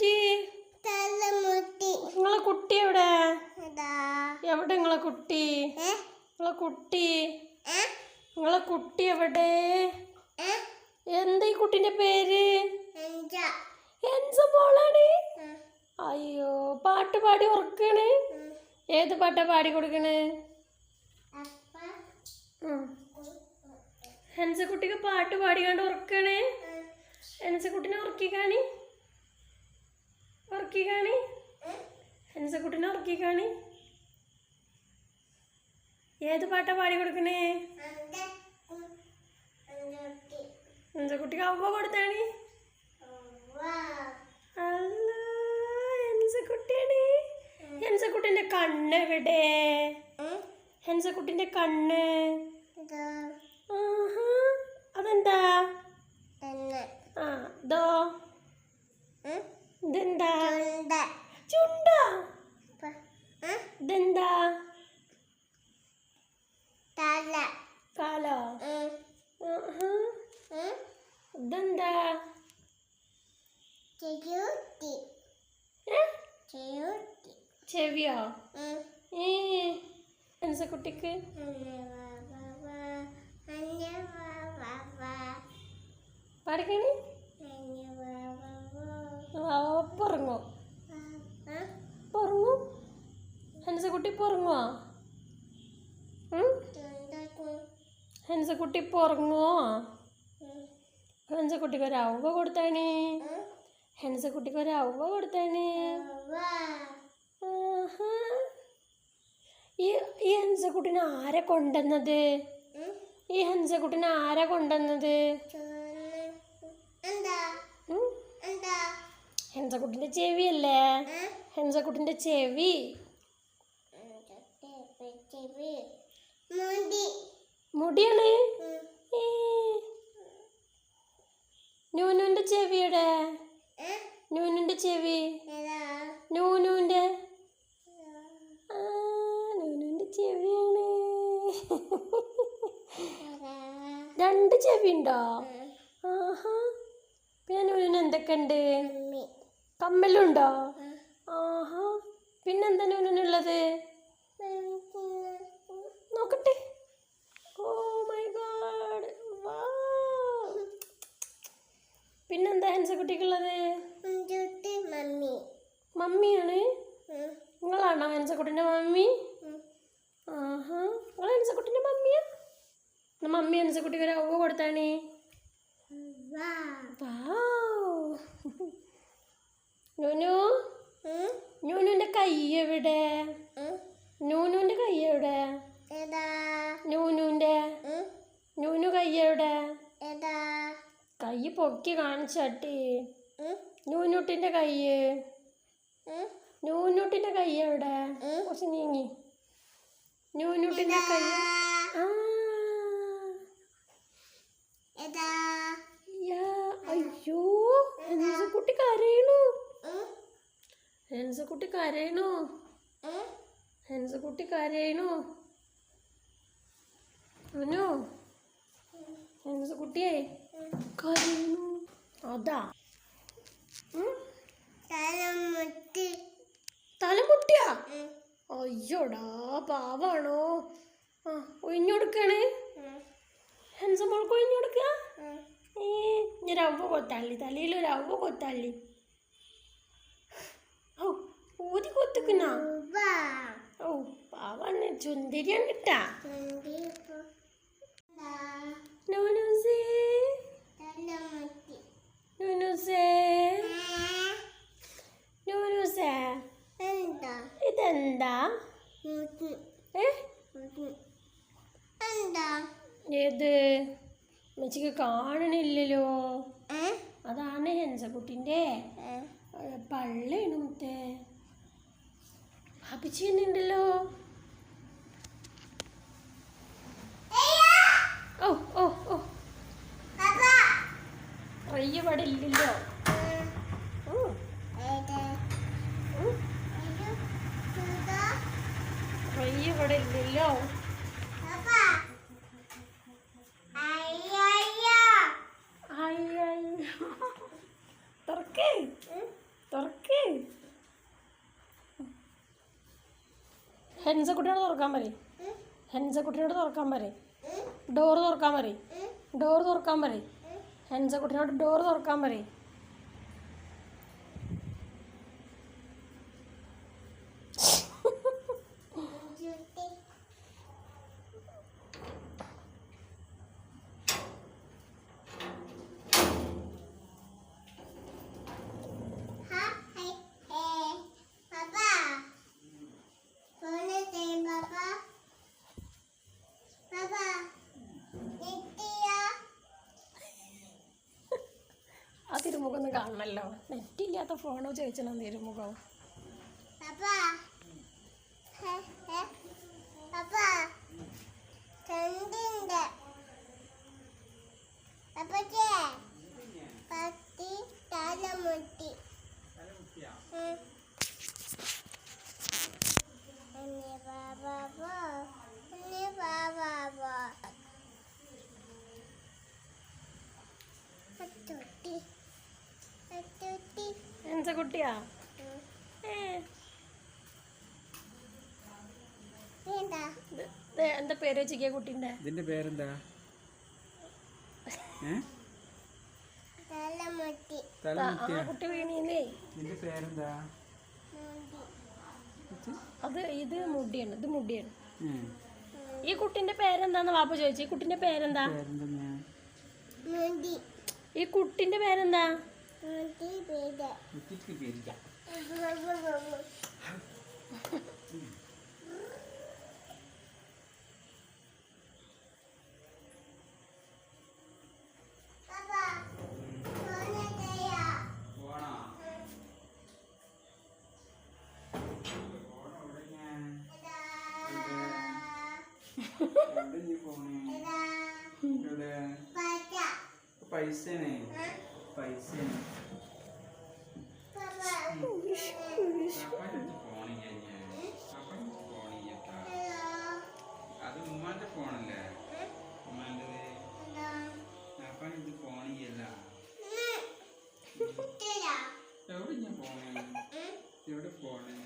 പറ്റി തലമുട്ടി. നിങ്ങളെ കുട്ടി എവിടെ? എവിടെ നിങ്ങളെ കുട്ടി? നിങ്ങളെ കുട്ടി? നിങ്ങളെ കുട്ടി എവിടെ? എന്താ ഈ കുട്ടിന്റെ പേര്? എൻസ മോളാണ്. അയ്യോ പാട്ട് പാടി ഉറക്കണ്. ഏത് പാട്ടാ പാടി കൊടുക്കണ്? ഹെൻസക്കുട്ടിക്ക് പാട്ട് പാടിക്കാണ്ട് ഉറക്കണേ. ഹെൻസ കുട്ടിനെ ഉറക്കി കാണി ഉറക്കി കാണി ഹൻസക്കുട്ടിനെ ഉറക്കി കാണി ഏത് പാട്ടാ പാടി കൊടുക്കണേ? ഹൻസക്കുട്ടിക്ക് അവ കൊടുത്താണി. ഹൻസക്കുട്ടിന്റെ കണ്ണ് എവിടെ? ഹൻസക്കുട്ടിന്റെ കണ്ണ്. അതെന്താ തന്നെ ആ ഇതോ ഉം, ഇതെന്താ? ചുണ്ട. ഇതെന്താ? തല. കാലോ ഇതെന്താ? ചെവിയോ? ഏ. വാ പാടിക്കണി? പൊറങ്ങോ പൊറങ്ങും ഹെൻസക്കുട്ടി പൊറങ്ങോ ഉം? ചുണ്ടക്കും ഹെൻസക്കുട്ടി പൊറങ്ങോ ഹെൻസക്കുട്ടിക്ക് ഒരു അവ കൊടുത്താണി ഹെൻസക്കുട്ടിക്ക് ഒരു അവ കൊടുത്താണി ഈ ഈ ഹൻസക്കുട്ടിനെ ആരെ കൊണ്ടുവന്നത്? ഈ ഹൻസക്കുട്ടിനെ ആരാ കൊണ്ടുവന്നത്? എന്താ? ഹെൻസക്കുട്ടിന്റെ ചെവിയല്ലേ അല്ലേ? ഹെൻസക്കുട്ടിന്റെ ചെവി. ചെവി മുടി. മുടിയാണ്. നൂനുവിന്റെ ചെവിയുടെ നൂനുന്റെ ചെവി. ആ. നൂനുവിന്റെ ചെവിയാണ്. രണ്ട് ചെവി ഉണ്ടോ ആഹാ. പിന്നെ നൂനിന് എന്തൊക്കെ ഉണ്ട് കമ്മലുണ്ടോ? ആഹാ. പിന്നെന്താ നൂനിനുള്ളത് നോക്കട്ടെ. Oh my God. പിന്നെന്താ ഹെൻസ കുട്ടിക്കുള്ളത്? മമ്മി. മമ്മിയാണ്? നിങ്ങളാണോ ഹെൻസക്കുട്ടിന്റെ മമ്മി? ആഹാ. നിങ്ങൾ ഹെൻസക്കുട്ടിന്റെ മമ്മിയാ? മമ്മി ഹെൻസക്കുട്ടിക്ക് ഒരു അവ കൊടുത്താണേ? വാ. നൂനു? ഉം, നൂനുവിന്റെ കൈ എവിടെ? ഉം, നൂനുവിന്റെ കൈ എവിടെ? ഉം, നൂനു കൈ എവിടെ? കൈ പൊക്കി കാണിച്ചാട്ടി നൂനൂട്ടിന്റെ കൈ. നൂനൂട്ടിന്റെ കൈ എവിടെ? കുറച്ച് നീങ്ങി. നൂനൂട്ടിന്റെ കൈ ആ ഏതാ യാ, അയ്യോ ഹെൻസക്കുട്ടി കരയണു ഉം, ഹെൻസക്കുട്ടി കരയണോ? ഹെൻസക്കുട്ടി കരയണു? അനു? ഹെൻസക്കുട്ടിയെ. കരയണു അതാ. തലമുട്ടിയാ? അയ്യോടാ പാവാണോ? ആ ഒഴിഞ്ഞൊടുക്കണേ. ഉം, ഹെൻസ മോൾക്ക് ഒഴിഞ്ഞുകൊടുക്കുക ഉം. ഏ ഞാൻ അവ കൊത്താളി തലയിൽ ഒരു അവ കൊത്താളി ഔ ഊതി കൊത്തുക്കുന്ന ഓ പാവാണ്. ചുന്തിരിയാണ് കിട്ടാ. ഇതെന്താ? ഏത്? മെച്ചിക്ക് കാണണില്ലല്ലോ. അതാണ് ഹെൻസക്കുട്ടിന്റെ പള്ളിയാണ് മുത്തേ. അപ്പിച്ചുണ്ടല്ലോ ഓ ഓ ഓ. ഇവിടെ ഇല്ലല്ലോ. അയ്യോ ഇവിടെ ഇല്ലല്ലോ പാപ്പാ അയ്യോ അയ്യോ അയ്യോ തുറക്കേ തുറക്ക ഹെൻസക്കുട്ടിയോട് തുറക്കാൻ പറയും. ഹെൻസക്കുട്ടിയോട് തുറക്കാൻ പറയും. ഡോറ് തുറക്കാൻ പറയും. ഡോറ് തുറക്കാൻ പറയും. ഹെൻസക്കുട്ടിനോട് ഡോറ് തുറക്കാൻ പറയും. ഒന്ന് കാണണമല്ലോ നെറ്റില്ലാത്ത ഫോണോ ചോദിച്ചാൽ മുഖം? പാപ്പാ ഹേ ഉം. എന്താ? പേര് വെച്ചിരിക്കുക കുട്ടീന്റെ? ഇതിന്റെ പേരെന്താ? ആ കുട്ടി വീണീന്നേ ഇതിന്റെ പേരെന്താ? അത് ഇത് മുടിയാണ് ഇത് മുടിയാണ്. ഈ കുട്ടിന്റെ പേരെന്താന്ന് വാപ്പ ചോദിച്ചു. ഈ കുട്ടിന്റെ പേരെന്താ? ഈ കുട്ടിന്റെ പേരെന്താ? കുട്ടിക്ക് പേരില്ല പാപ്പാ പൈസയാണ്. അത് ഉമ്മാന്റെ ഫോണല്ലേ ഉമ്മാന്റെ എടാ അപ്പം ഇത് ഫോണില്ല തരാ എവിടെ ഞാൻ പോണേ? എവിടെ പോണേ?